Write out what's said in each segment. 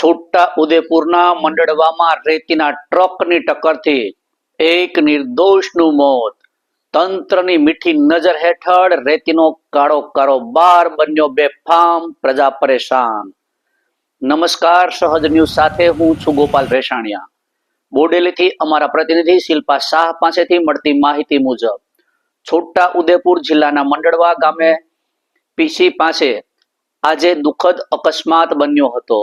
છોટા ઉદેપુરના મંડળવામાં રેતીના ટ્રકની ટક્કરથી એક નિર્દોષનું મોત. તંત્રની મીઠી નજર હેઠળ રેતીનો કાળો કારોબાર બન્યો બેફામ પ્રજા પરેશાન. નમસ્કાર, સહજ ન્યૂઝ સાથે હું છું ગોપાલ રેશાણિયા બોડેલીથી અમારા પ્રતિનિધિ શિલ્પા શાહ પાસેથી મળતી માહિતી મુજબ, છોટા ઉદેપુર જિલ્લાના મંડળવા ગામે પીસી પાસે આજે દુઃખદ અકસ્માત બન્યો હતો.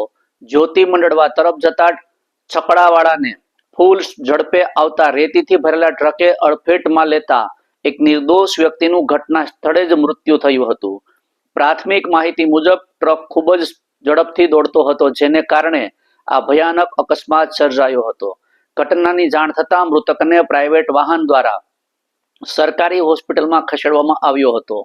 જ્યોતિ મંડળવા તરફ જતા છકડાવાળાને ફૂલ ઝડપે આવતા રેતીથી ભરેલા ટ્રકે અડફેટમાં લેતા એક નિર્દોષ વ્યક્તિનું ઘટના સ્થળે જ મૃત્યુ થયું હતું. પ્રાથમિક માહિતી મુજબ, ટ્રક ખૂબ જ ઝડપથી દોડતો હતો, જેને કારણે આ ભયાનક અકસ્માત સર્જાયો હતો. ઘટનાની જાણ થતાં મૃતકને પ્રાઇવેટ વાહન દ્વારા સરકારી હોસ્પિટલમાં ખસેડવામાં આવ્યો હતો.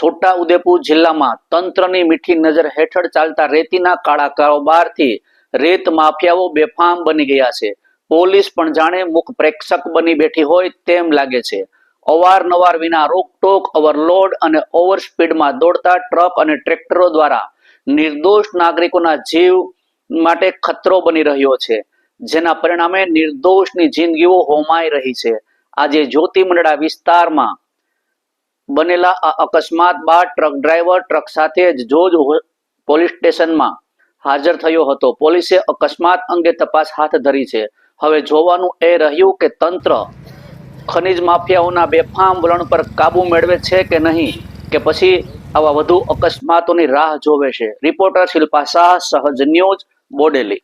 છોટા ઉદેપુર જિલ્લામાં તંત્રની મીઠી નજર હેઠળ ચાલતા રેતીના કાળા કારોબારથી રેત માફિયાઓ બેફામ બની ગયા છે. પોલીસ પણ જાણે મુખ પ્રેક્ષક બની બેઠી હોય તેમ લાગે છે. અવારનવાર વિના રોકટોક, ઓવરલોડ અને ઓવર સ્પીડમાં દોડતા ટ્રક અને ટ્રેક્ટરો દ્વારા નિર્દોષ નાગરિકોના જીવ માટે ખતરો બની રહ્યો છે, જેના પરિણામે નિર્દોષની જિંદગીઓ હોમાઈ રહી છે. આજે જ્યોતિમંડળા વિસ્તારમાં બનેલા આ અકસ્માત બાદ ટ્રક ડ્રાઈવર ટ્રક સાથે જ જોજ પોલીસ સ્ટેશનમાં હાજર થયો હતો. પોલીસે અકસ્માત અંગે તપાસ હાથ ધરી છે. હવે જોવાનું એ રહ્યું કે તંત્ર ખનિજ માફિયાઓના બેફામ વલણ પર કાબુ મેળવે છે કે નહીં, કે પછી આવા વધુ અકસ્માતોની રાહ જોવે છે. રિપોર્ટર શિલ્પા શાહ, સહજ ન્યૂઝ, બોડેલી.